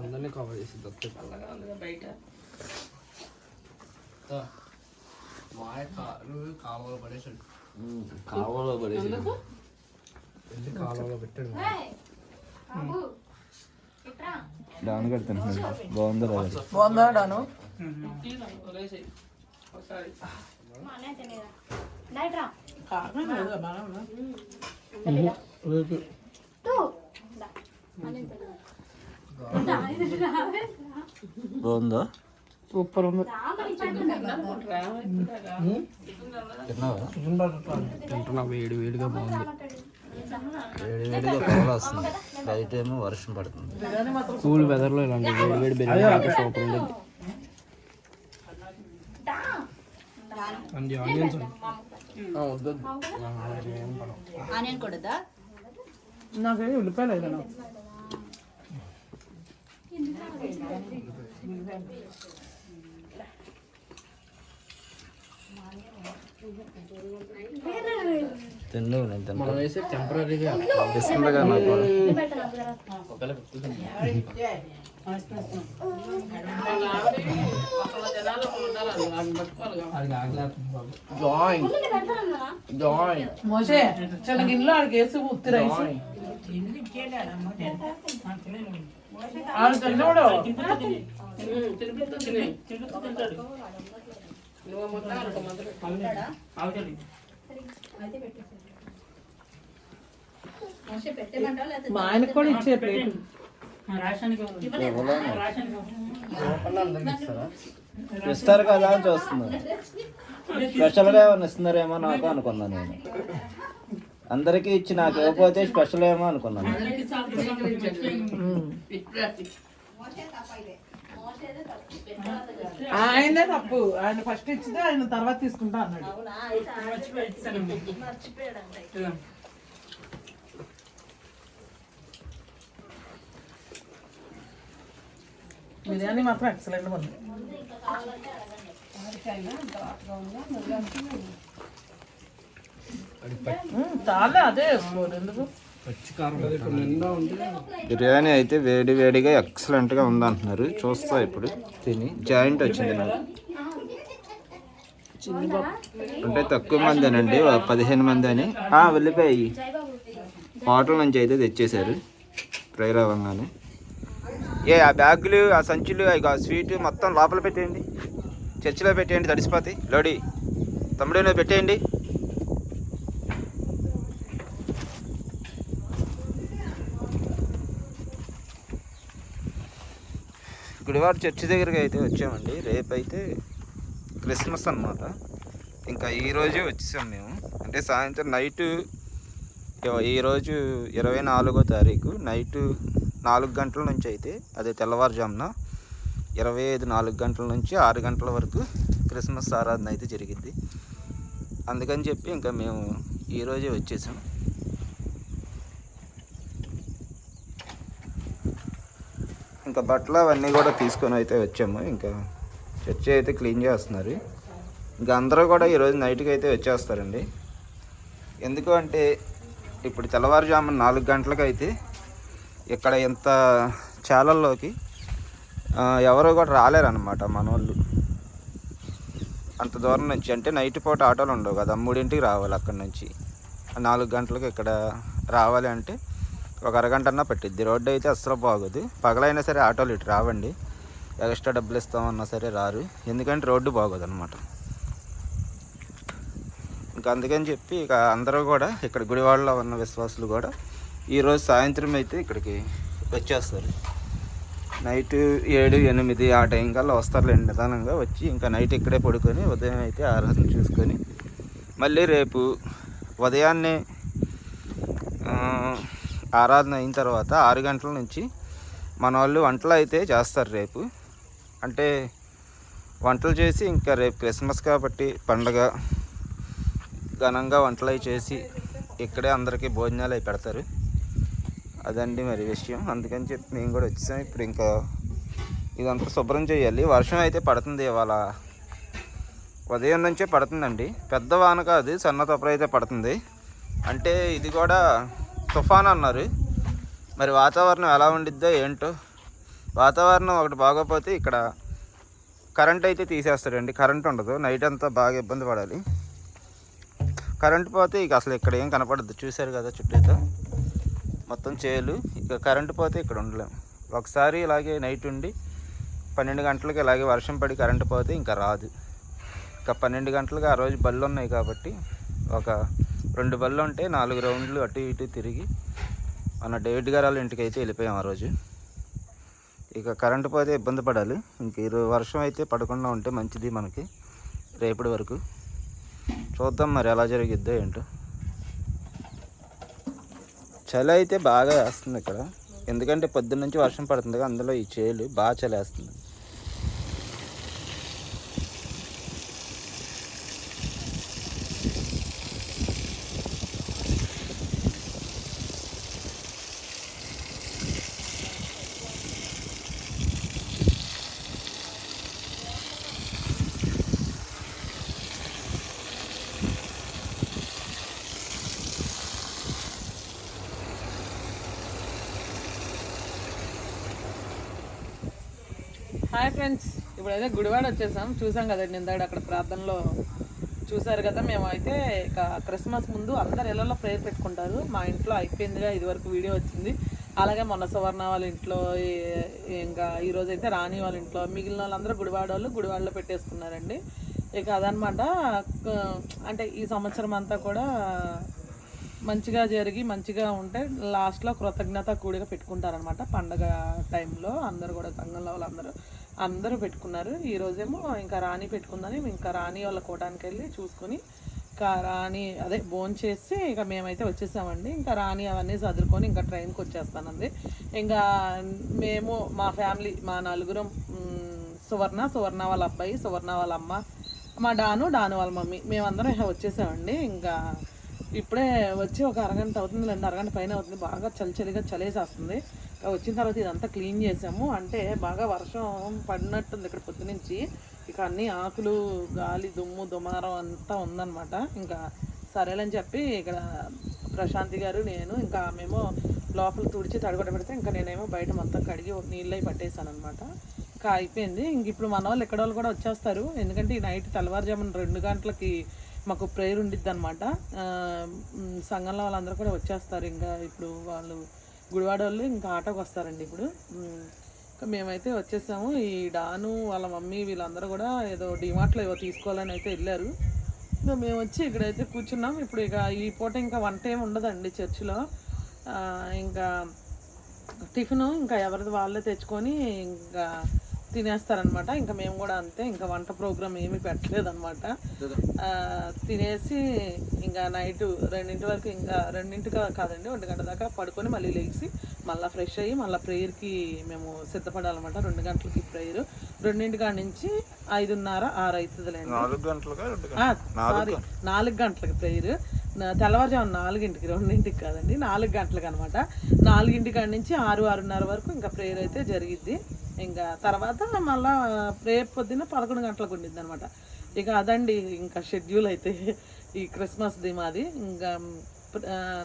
అందరినీ కవర్ చేసి బయట. కాలువలో పడేసాడు. కాలువలో పడేసి వెళ్ళి కాలువలో పెట్టాడు? డాన్ కడుతున్నాడు. బాగుంది బాగుందా? డాను? టీ బాగుందా? సూపర్ ఉంది తింటున్నా వేడి వేడిగా బాగుంది. వేడి వేడిగా పొగలు వస్తుంది. బయట ఏమో వర్షం పడుతుంది. కూల్ వెదర్లో ఇలాంటి వేడి వేడి బిర్యానీ సూపర్ అండి ఆనియన్స్ వద్దు. ఆనియన్ కూడదా? నాకేం ఉల్లిపాయలు వేయలేను. తిన్నావు నేను తిన్నా. మనం వేసే టెంపరీగా ఇస్తుందిగా నాకు. మోసే చిన్న గిన్నెలో ఆడికి వేసి ఉత్తి రైస్. ఆడు. మా ఆయనకు కూడా ఇచ్చే ప్లేట్. ఇస్తారు? కదా అని చూస్తున్నాను స్పెషల్గా ఏమైనా ఇస్తున్నారేమో నాకు అనుకున్నాను నేను. అందరికీ ఇచ్చి నాకు ఇవ్వకపోతే స్పెషల్ ఏమో అనుకున్నాను. ఆయనే తప్పు. ఆయన ఫస్ట్ ఇచ్చితే ఆయన తర్వాత తీసుకుంటా అన్నాడు. బిర్యానీ మాత్రం ఎక్సలెంట్ ఉంది ఉమ్, చాలే అదే వేసుకోరు ఎందుకు పచ్చి కారం ఇప్పుడు నిండా ఉంటే బిర్యానీ అయితే వేడి వేడిగా ఎక్సలెంట్గా ఉందంటున్నారు. చూస్తా ఇప్పుడు. తిని. జాయింట్ వచ్చింది నాకు. అంటే తక్కువ మందేనండి ఒక పదిహేను మంది అని. ఆ, వెళ్ళిపోయి హోటల్ నుంచి అయితే తెచ్చేశారు. ఫ్రై అవ్వగానే ఏ ఆ బ్యాగులు ఆ సంచులు ఆ స్వీట్ మొత్తం లోపల పెట్టేయండి. చర్చిలో పెట్టేయండి తడిసిపోతాయి. లోడి తమ్ముడు పెట్టేయండి? గుడివాడ చర్చి దగ్గరికి అయితే వచ్చామండి. రేపైతే క్రిస్మస్ అన్నమాట. ఇంకా ఈరోజే వచ్చేసాం మేము. అంటే సాయంత్రం నైట్ ఈరోజు ఇరవై నాలుగో తారీఖు నైటు నాలుగు గంటల నుంచి అయితే అదే తెల్లవారుజామున ఇరవై ఐదు నాలుగు గంటల నుంచి ఆరు గంటల వరకు క్రిస్మస్ ఆరాధన అయితే జరిగింది. అందుకని చెప్పి ఇంకా మేము ఈరోజే వచ్చేసాం. ఇంకా బట్టలు అవన్నీ కూడా తీసుకొని అయితే వచ్చాము. ఇంకా చర్చి అయితే క్లీన్ చేస్తున్నారు. ఇంకా అందరూ కూడా ఈరోజు నైట్కి అయితే వచ్చేస్తారండి. ఎందుకు అంటే ఇప్పుడు తెల్లవారుజామున నాలుగు గంటలకు అయితే ఇక్కడ ఇంత చాలల్లోకి ఎవరో ఎవరు కూడా రాలేరన్నమాట మన వాళ్ళు అంత దూరం నుంచి అంటే నైట్ పూట ఆటోలు ఉండవు కదా మూడింటికి రావాలి అక్కడి నుంచి. నాలుగు గంటలకు ఇక్కడ రావాలి అంటే ఒక అరగంట అన్నా పట్టిద్ది. రోడ్డు అయితే అస్సలు బాగోదు. పగలైనా సరే ఆటోలు ఇటు రావండి. ఎక్స్ట్రా డబ్బులు ఇస్తామన్నా సరే రారు. ఎందుకంటే రోడ్డు బాగోదు అనమాట ఇంకా అందుకని చెప్పి ఇక అందరూ కూడా ఇక్కడ గుడివాడలో ఉన్న విశ్వాసులు కూడా ఈరోజు సాయంత్రం అయితే ఇక్కడికి వచ్చేస్తారు. నైట్ ఏడు ఎనిమిది ఆ టైం కల్లా వస్తారులేండి నిదానంగా వచ్చి ఇంకా నైట్ ఇక్కడే పడుకొని ఉదయం అయితే ఆరాధన చూసుకొని మళ్ళీ రేపు ఉదయాన్నే ఆరాధన అయిన తర్వాత ఆరు గంటల నుంచి మన వాళ్ళు వంటలు అయితే చేస్తారు రేపు. అంటే వంటలు చేసి ఇంకా రేపు క్రిస్మస్ కాబట్టి పండగ ఘనంగా వంటలు అవి చేసి ఇక్కడే అందరికీ భోజనాలు అవి పెడతారు. అదండి మరి విషయం. అందుకని చెప్పి మేము కూడా వచ్చేసాం. ఇప్పుడు ఇంకా ఇదంతా శుభ్రం చేయాలి. వర్షం అయితే పడుతుంది ఇవాళ. ఉదయం నుంచే పడుతుందండి. పెద్ద వాన కాదు సన్న తొప్పర అయితే పడుతుంది. అంటే ఇది కూడా తుఫాన్ అన్నారు. మరి వాతావరణం ఎలా ఉండిద్దో ఏంటో. వాతావరణం ఒకటి బాగోపోతే ఇక్కడ కరెంట్ అయితే తీసేస్తాడండి. కరెంట్ ఉండదు. నైట్ అంతా బాగా ఇబ్బంది పడాలి. కరెంట్ పోతే ఇక అసలు ఇక్కడ ఏం కనపడద్దు చూశారు కదా చుట్టూతో. మొత్తం చేలు. ఇక కరెంట్ పోతే ఇక్కడ ఉండలేం. ఒకసారి ఇలాగే నైట్ ఉండి పన్నెండు గంటలకి ఇలాగే వర్షం పడి కరెంట్ పోతే ఇంకా రాదు. ఇంకా పన్నెండు గంటలకు ఆ రోజు బళ్ళు ఉన్నాయి కాబట్టి ఒక రెండు బళ్ళు ఉంటే నాలుగు రౌండ్లు అటు ఇటు తిరిగి మన డేవిడ్ గారు వాళ్ళ ఇంటికి అయితే వెళ్ళిపోయాం ఆ రోజు. ఇక కరెంటు పోతే ఇబ్బంది పడాలి. ఇంక ఈరోజు వర్షం అయితే పడకుండా ఉంటే మంచిది మనకి రేపటి వరకు. చూద్దాం మరి ఎలా జరిగిద్దో ఏంటో. చలి అయితే బాగా వేస్తుంది ఇక్కడ. ఎందుకంటే పొద్దున్న నుంచి వర్షం పడుతుంది అందులో ఈ చేలు బాగా చలి హాయ్ ఫ్రెండ్స్ ఇప్పుడైతే గుడివాడ వచ్చేసాం. చూసాం కదండి ఇందాక అక్కడ ప్రార్థనలో చూసారు కదా మేమైతే ఇక క్రిస్మస్ ముందు అందరు ఇళ్ళలో ప్రేయర్ పెట్టుకుంటారు. మా ఇంట్లో అయిపోయిందిగా ఇదివరకు వీడియో వచ్చింది. అలాగే మొన్న సువర్ణ వాళ్ళ ఇంట్లో ఇంకా ఈరోజు అయితే రాణి వాళ్ళ ఇంట్లో మిగిలిన వాళ్ళందరూ గుడివాడ వాళ్ళు గుడివాడలో పెట్టేసుకున్నారండి. ఇక అదనమాట అంటే ఈ సంవత్సరం అంతా కూడా మంచిగా జరిగి మంచిగా ఉంటే లాస్ట్లో కృతజ్ఞత కూడిగా పెట్టుకుంటారనమాట. పండగ టైంలో అందరూ కూడా సంఘంలో వాళ్ళందరూ. అందరూ పెట్టుకున్నారు. ఈరోజేమో ఇంకా రాణి పెట్టుకుందని ఇంకా రాణి వాళ్ళ కోటానికి వెళ్ళి చూసుకొని ఇంకా రాణి అదే భోన్ చేసి ఇక మేమైతే వచ్చేసామండి. ఇంకా రాణి అవన్నీ చదువుకొని ఇంకా ట్రైన్కి వచ్చేస్తానండి. ఇంకా మేము మా ఫ్యామిలీ మా నలుగురం సువర్ణ సువర్ణ వాళ్ళ అబ్బాయి సువర్ణ వాళ్ళ అమ్మ మా డాను డాను వాళ్ళ మమ్మీ మేమందరం వచ్చేసామండి. ఇంకా ఇప్పుడే వచ్చి ఒక అరగంట అవుతుంది రెండు అరగంట పైన అవుతుంది. బాగా చలి చలిగా చలేసేస్తుంది. వచ్చిన తర్వాత ఇదంతా క్లీన్ చేసాము. అంటే బాగా వర్షం పడినట్టుంది ఇక్కడ పొద్దునుంచి ఇక అన్ని ఆకులు గాలి దుమ్ము దుమారం అంతా ఉందన్నమాట. ఇంకా సరేలని చెప్పి ఇక్కడ ప్రశాంతి గారు నేను ఇంకా మేము లోపల తుడిచి తడగొట్ట పెడితే ఇంకా నేనేమో బయట మొత్తం కడిగి నీళ్ళై పట్టేశాను అనమాట ఇంకా అయిపోయింది. ఇంక ఇప్పుడు మన వాళ్ళు ఎక్కడ వాళ్ళు కూడా వచ్చేస్తారు. ఎందుకంటే ఈ నైట్ తెల్లవారుజామున రెండు గంటలకి మాకు ప్రేయర్ ఉండిద్ది అనమాట సంఘంలో వాళ్ళందరూ కూడా వచ్చేస్తారు. ఇంకా ఇప్పుడు వాళ్ళు గుడివాడ వాళ్ళు ఇంకా ఆటోకి వస్తారండి ఇప్పుడు. ఇంకా మేమైతే వచ్చేసాము. ఈ డాను వాళ్ళ మమ్మీ వీళ్ళందరూ కూడా ఏదో డిమార్ట్లో ఏవో తీసుకోవాలని అయితే వెళ్ళారు. ఇంకా మేము వచ్చి ఇక్కడైతే కూర్చున్నాం. ఇప్పుడు ఇక ఈ పూట ఇంకా వంట ఏమి ఉండదండి చర్చిలో. ఇంకా టిఫిన్ ఇంకా ఎవరిది వాళ్ళే తెచ్చుకొని ఇంకా తినేస్తారనమాట ఇంకా మేము కూడా అంతే ఇంకా వంట ప్రోగ్రామ్ ఏమీ పెట్టలేదు అనమాట తినేసి ఇంకా నైట్ రెండింటి వరకు ఇంకా రెండింటి కాదండి ఒంటి గంట దాకా పడుకొని మళ్ళీ లేచి మళ్ళీ ఫ్రెష్ అయ్యి మళ్ళీ ప్రేయర్కి మేము సిద్ధపడాలన్నమాట. రెండు గంటలకి ప్రేయర్. రెండింటి కాడ నుంచి ఐదున్నర ఆరు అవుతుందిలేండి ఆ, సారీ నాలుగు గంటలకి ప్రేయర్. తెల్లవారుజాము నాలుగింటికి రెండింటికి కాదండి నాలుగు గంటలకు అనమాట నాలుగింటి కాడి నుంచి ఆరు ఆరున్నర వరకు ఇంకా ప్రేయర్ అయితే జరిగిద్ది. ఇంకా తర్వాత మళ్ళా రేపు పొద్దున్న పదకొండు గంటలకు ఉండింది అనమాట ఇక అదండి ఇంకా షెడ్యూల్ అయితే. ఈ క్రిస్మస్ది మాది. ఇంకా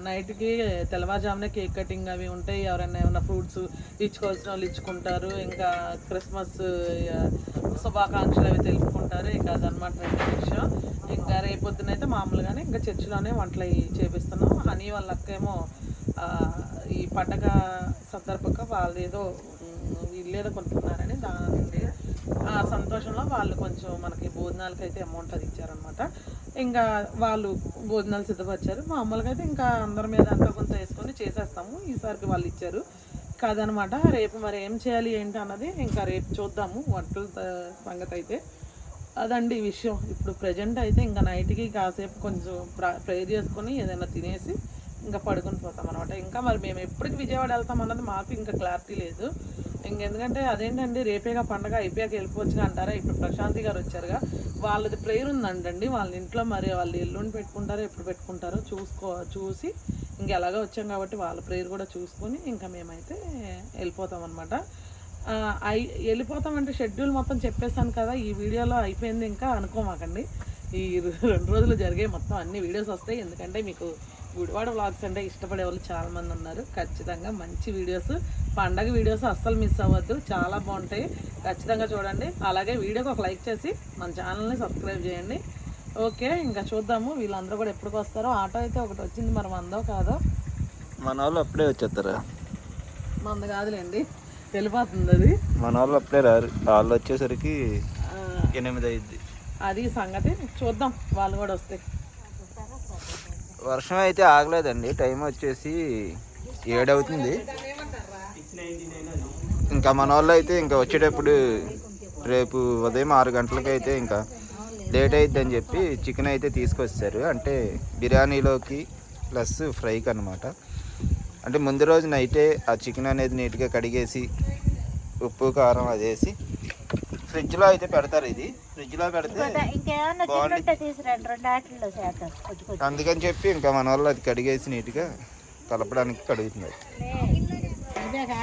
నైట్కి తెల్లవారుజామునే కేక్ కటింగ్ అవి ఉంటాయి. ఎవరైనా ఏమైనా ఫ్రూట్స్ ఇచ్చుకోవాల్సిన వాళ్ళు ఇచ్చుకుంటారు. ఇంకా క్రిస్మస్ శుభాకాంక్షలు అవి తెలుపుకుంటారు. ఇక అదనమాట రెండు విషయం. ఇంకా రేపొద్దున అయితే మామూలుగానే ఇంకా చర్చిలోనే వంటలు అవి చేపిస్తున్నాం. హనీ వాళ్ళకేమో ఈ పండగ సందర్భంగా వాళ్ళు ఏదో కొంటున్నారని వీళ్ళు ఏదో దాని ఆ సంతోషంలో వాళ్ళు కొంచెం మనకి భోజనాలకి అయితే అమౌంట్ అది ఇచ్చారనమాట ఇంకా వాళ్ళు భోజనాలు సిద్ధపరిచారు. మామూలుగా అయితే ఇంకా అందరి మీద అంతా కొంత వేసుకొని చేసేస్తాము. ఈసారికి వాళ్ళు ఇచ్చారు. కాదనమాట. రేపు మరి ఏం చేయాలి ఏంటి అన్నది ఇంకా రేపు చూద్దాము. వంటల త- సంగతి అయితే అదండి ఈ విషయం. ఇప్పుడు ప్రజెంట్ అయితే ఇంకా నైట్కి కాసేపు కొంచెం ప్రేయర్ చేసుకొని ఏదైనా తినేసి ఇంకా పడుకుని పోతాం అనమాట ఇంకా మరి మేము ఎప్పటికి విజయవాడ వెళ్తాం అన్నది మాకు ఇంకా క్లారిటీ లేదు. ఇంకెందుకంటే అదేంటండి రేపేగా పండగ అయిపోయాక వెళ్ళిపోవచ్చుగా అంటారా? ఇప్పుడు ప్రశాంతి గారు వచ్చారుగా. వాళ్ళది ప్రేయర్ ఉందంటండి. వాళ్ళ ఇంట్లో మరి వాళ్ళు ఎల్లుండి పెట్టుకుంటారో ఎప్పుడు పెట్టుకుంటారో చూసుకో చూసి ఇంక ఎలాగో వచ్చాం కాబట్టి వాళ్ళ ప్రేయర్ కూడా చూసుకొని ఇంకా మేమైతే వెళ్ళిపోతాం అనమాట అయి వెళ్ళిపోతామంటే షెడ్యూల్ మొత్తం చెప్పేస్తాను కదా. ఈ వీడియోలో అయిపోయింది ఇంకా అనుకోమాకండి. ఈ రెండు రోజులు జరిగే మొత్తం అన్ని వీడియోస్ వస్తాయి. ఎందుకంటే మీకు గుడివాడ వ్లాగ్స్ అంటే ఇష్టపడే వాళ్ళు చాలా మంది ఉన్నారు. ఖచ్చితంగా మంచి వీడియోస్ పండగ వీడియోస్ అస్సలు మిస్ అవ్వద్దు. చాలా బాగుంటాయి. ఖచ్చితంగా చూడండి. అలాగే వీడియోకి ఒక లైక్ చేసి మన ఛానల్ని సబ్స్క్రైబ్ చేయండి. ఓకే ఇంకా చూద్దాము. వీళ్ళందరూ కూడా ఎప్పటికి వస్తారో? ఆటో అయితే ఒకటి వచ్చింది మరి మందో కాదో? మన వాళ్ళు అప్పుడే వచ్చేస్తారా? మంద కాదులేండి. వెళ్ళిపోతుంది అది. మన వాళ్ళు అప్పుడే రారు. వాళ్ళు వచ్చేసరికి ఎనిమిది అయింది అది సంగతి. చూద్దాం. వాళ్ళు కూడా వస్తే. వర్షం అయితే ఆగలేదండి. టైం వచ్చేసి ఏడవుతుంది. ఇంకా మన వాళ్ళు అయితే ఇంకా వచ్చేటప్పుడు రేపు ఉదయం ఆరు గంటలకి అయితే ఇంకా లేట్ అయిద్దని చెప్పి చికెన్ అయితే తీసుకొచ్చారు. అంటే బిర్యానీలోకి ప్లస్ ఫ్రైకి అనమాట అంటే ముందు రోజు నైటే ఆ చికెన్ అనేది నీట్గా కడిగేసి ఉప్పు కారం అది వేసి ఫ్రిడ్జ్లో అయితే పెడతారు ఇది. పెడితే చేద్దాం. కొంచెం కొంచెం అందుకని చెప్పి ఇంకా మన వాళ్ళు అది కడిగేసి నీట్గా కలపడానికి కడుగుతున్నారు. ఇదేగా?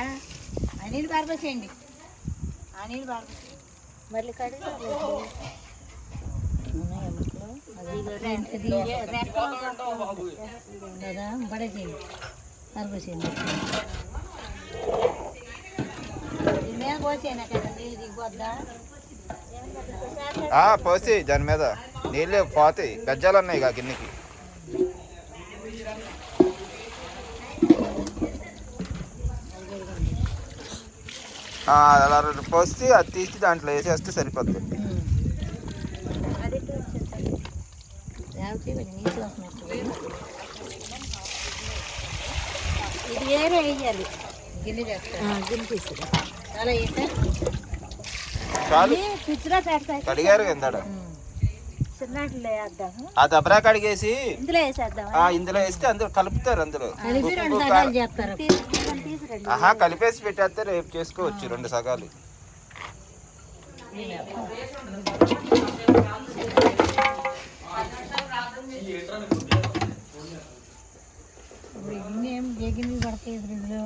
పోసి దాని మీద నీళ్ళు పోతాయి గజ్జాలు ఉన్నాయి కా గిన్నెకి ఆ, అలా పోసి అది తీసి దాంట్లో వేసేస్తే సరిపోతుంది ఇది వేరే వేయాలి గిన్నె చేస్తా గిన్నె తీసుకురా కడిగారు ఆ దబరా కడిగేసి ఇందులో వేసేద్దాం ఆ ఇందులో వేస్తే అందులో కలుపుతారు అందులో. ఆహా కలిపేసి పెట్టేస్తే రేపు చేసుకోవచ్చు రెండు సగాలు. ఇప్పుడు ఏం ఏ గిన్నెలు పడతాయి ఫ్రిడ్జ్లో?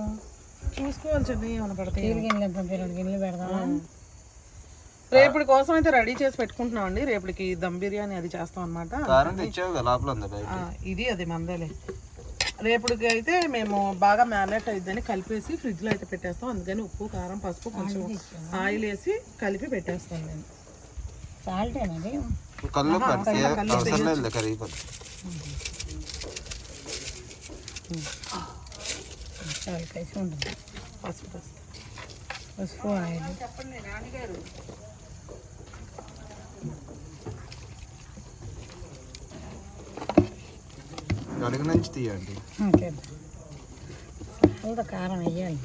చూసుకోవాలి చెప్పి ఏమైనా పడతాయి గిన్నెలు ఎంత ఉంటాయి? రెండు గిన్నెలు పెడదామా రేపటి కోసం అయితే రెడీ చేసి పెట్టుకుంటున్నాం అండి. రేపటికి దమ్ బిర్యానీ అది చేస్తాం అనమాట ఇది అది మందేలే. రేపటికి అయితే మేము బాగా మ్యారినేట్ అయిద్దని కలిపేసి ఫ్రిడ్జ్లో అయితే పెట్టేస్తాం. అందుకని ఉప్పు కారం పసుపు కొంచెం ఆయిల్ వేసి కలిపి పెట్టేస్తాం నేను పడితే అవసరం లేదు కరిగిపోతుంది చాలా కలిసి ఉంటుంది పసుపు. వేస్తాం. పసుపు ఆయిల్. అడుగు నుంచి తీయండి. ఓకే. చాలా కారం వేయాలి.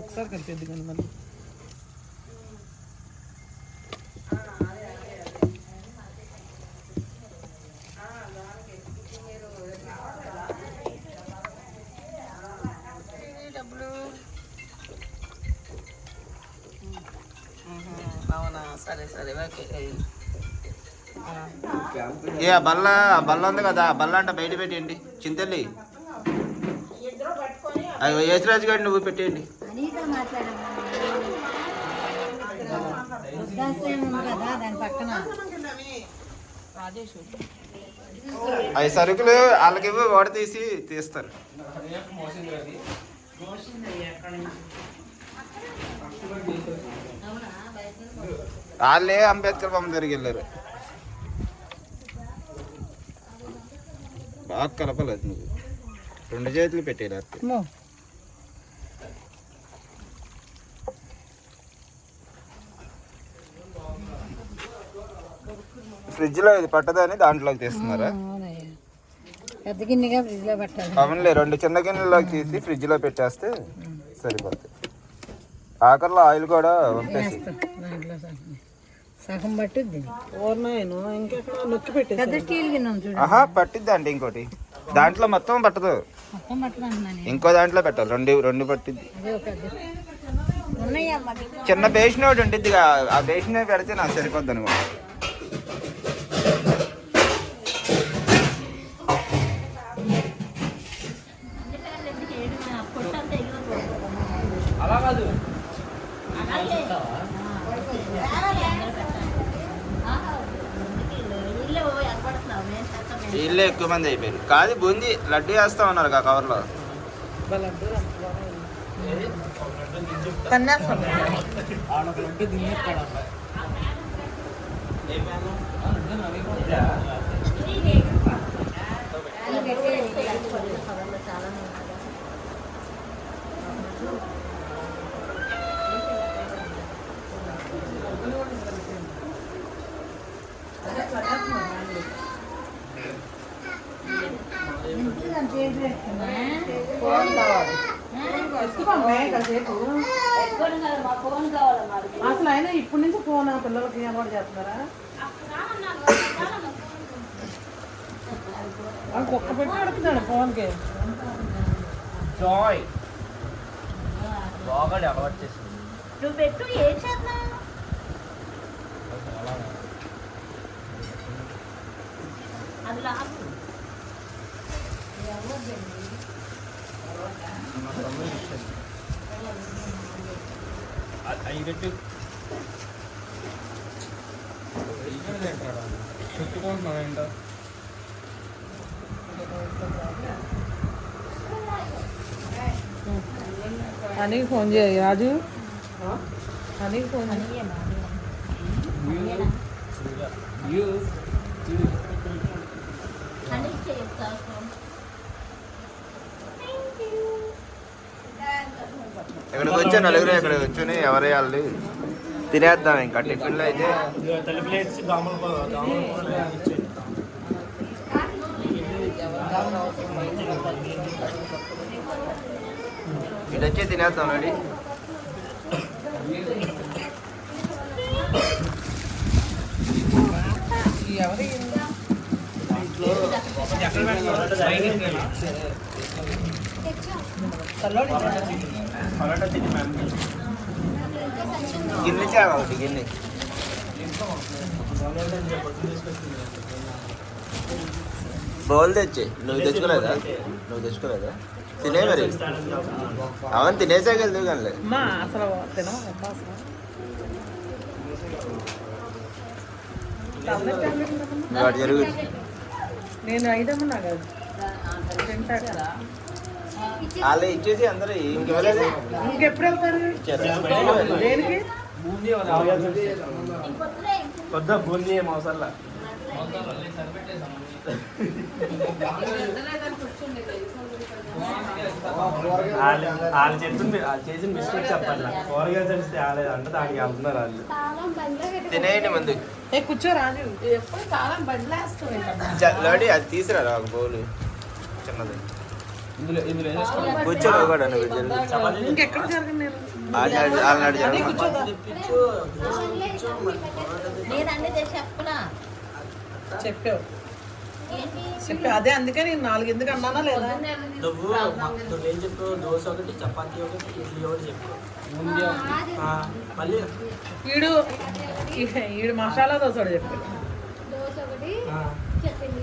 ఒకసారి కలిపేద్ది కానీ మళ్ళీ అవునా సరే సరే ఓకే ఏ ఆ బల్ల ఆ బల్ల ఉంది కదా ఆ బల్ల అంటే బయట పెట్టేయండి. చింతల్లి. అవి యేసురాజు గారిని నువ్వు పెట్టేయండి. అవి సరుకులు వాళ్ళకి ఇవ్వి ఓడ తీసి తీస్తారు. వాళ్ళే అంబేద్కర్ బొమ్మ తిరిగి వెళ్ళారు. బాగా కలపలేదు నువ్వు రెండు చేతులు పెట్టేయాలి అమ్మో ఫ్రిడ్జ్లో ఇది పట్టదని దాంట్లోకి తీస్తున్నారా? పెద్ద గిన్నెగా ఫ్రిడ్జ్లో పెట్టాలి. అవునులే రెండు చిన్న గిన్నెలోకి తీసి ఫ్రిడ్జ్లో పెట్టేస్తే సరిపోతుంది ఆఖరిలో ఆయిల్ కూడా దాంట్లో సగం సగం పట్టుద్ది ఓర్నాయను ఇంకెక్కడ నొక్కి పెట్టేసి పెద్ద స్టీల్ గిన్నె ఉంది చూడు. ఆహా పట్టిద్ది అండి ఇంకోటి. దాంట్లో మొత్తం పట్టదు. మొత్తం ఇంకో దాంట్లో పెట్టాలి. రెండు రెండు పట్టిద్ది. అదే ఒక పెద్ద. ఉన్నాయా మరి చిన్న బేషన్ ఒకటి ఉంటుంది ఆ బేషన్ పెడితే నాకు సరిపోద్ది అనమాట మంది అయిపోయారు. కాదు బూందీ లడ్డు వేస్తా ఉన్నారు ఆ కవర్లో? వాళ్ళందరూ అసలు అయినా ఇప్పటి నుంచి ఫోన్ పిల్లలకి అలవాటు చేస్తున్నారా? కుక్క పెట్టి అడుగుతాడు ఫోన్కి. జాయ్. బాగా అలవాటు చేసింది. నువ్వు పెట్టు ఏం చేద్దాం అది లాస్ట్. అవి పెట్టి చుట్టుకుంటున్నావు ఏంటో అనికి ఫోన్ చేయి. రాజు అనికి ఫోన్ చేయి అని చేస్తాను ఇక్కడికి వచ్చి నలుగురు ఇక్కడ కూర్చొని ఎవరేయాలి? తినేద్దాం ఇంకా టిఫిన్లో అయితే. తలుపులేసి ఇది వచ్చి తినేద్దాం రెడీ. ఎవరి ఇంట్లో ఎక్కడ గిన్నె చాలా ఒకటి గిన్నె బౌల్ తెచ్చి. నువ్వు తెచ్చుకోలేదా? నువ్వు తెచ్చుకోలేదా? తినే మరి. అవును తినేసాక వెళ్తావు కానీ. అసలు తినమా అబ్బా అసలు. టాబ్లెట్ టాబ్లెట్ ఉండదమ్మా. వాడు జరుగు నేను ఐదమ్మా కాదు. వాళ్ళు ఇచ్చేసి అందరూ ఇంకెప్పుడు వెళ్తారు? దేనికి బూందీ ఏం అవసరం వాళ్ళు చెప్పింది వాళ్ళు చేసిన మిస్టేక్ చెప్పాలి. కూరగాయలు తెలిస్తే రాలేదు అంటే దానికి వెళ్తున్నారు వాళ్ళు. తినేయండి ముందు. ఏ కూర్చో రాజు ఎప్పుడు కాలం లోడి అది తీసుకురా బౌల్. చిన్నది. కూర్చో కూడా చెప్పావు. చెప్పా అదే అందుకే నేను నాలుగు ఎందుకు అన్నానా లేదా? నువ్వు నువ్వు ఏం చెప్పావు? దోశ ఒకటి చపాతీ ఒకటి ఇడ్లీ ఒకటి చెప్పావు. మళ్ళీ? ఈడు ఈడు మసాలా దోశ ఒకటి చెప్పాడు. దోశ ఒకటి చెప్పింది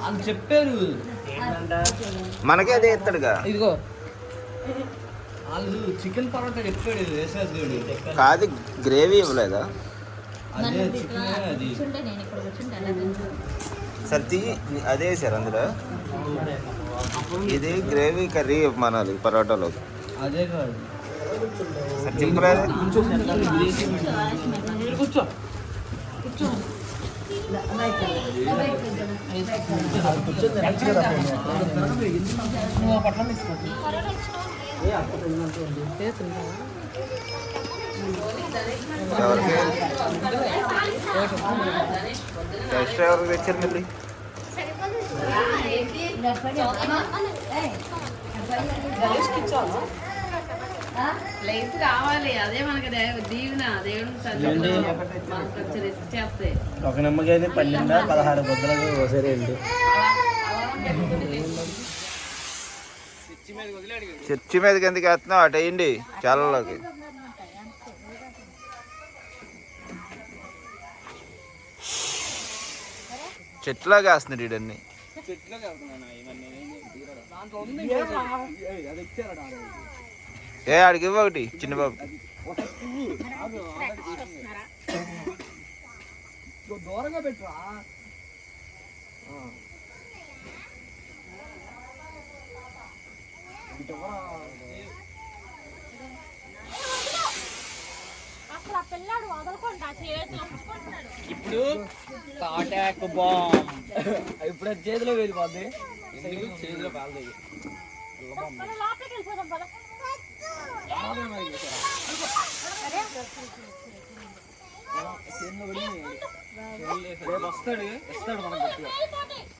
వాళ్ళు చెప్పారు. మనకే అదే ఇస్తాడుగా ఇదిగో. వాళ్ళు చికెన్ పరోటా చెప్పాడు వేసేది గడు కాదు గ్రేవీ ఇవ్వలేదా? అదే చికెన్ అది? సరే తీ అదే వేసారు అందులో. ఇది గ్రేవీ కర్రీ మనాలి పరోటాలో అదే కాదు. సరే చింపులేదు కూర్చో. ఎవరికి ఎక్స్ట్రా ఎవరికి తెచ్చారు మళ్ళీ గణేష్కి ఇచ్చావా? లేచి రావాలి అదే మనకి దీవెన. కొంచెం రిస్క్ ఒక నిమ్మకాయ పన్నెండు పదహారు బుద్ధలకు ఒకసారి చర్చి మీదకి ఎందుకు వేస్తున్నావు అటు వేయండి. చాలలోకి. చెట్లాగా వేస్తున్నాడు వీడన్ని ఏ ఆడికి ఇవ్వ ఒకటి చిన్న బాబు దూరంగా పెట్టురా. ఇప్పుడు తాటాకు బాంబ్ ఇప్పుడు అది చేతిలో వెళ్ళిపోద్ది చేతిలో కాలేదు లోపలికి వెళ్ళిపోదాం పద. రేపు వస్తాడు ఇస్తాడు మనకు గట్టిగా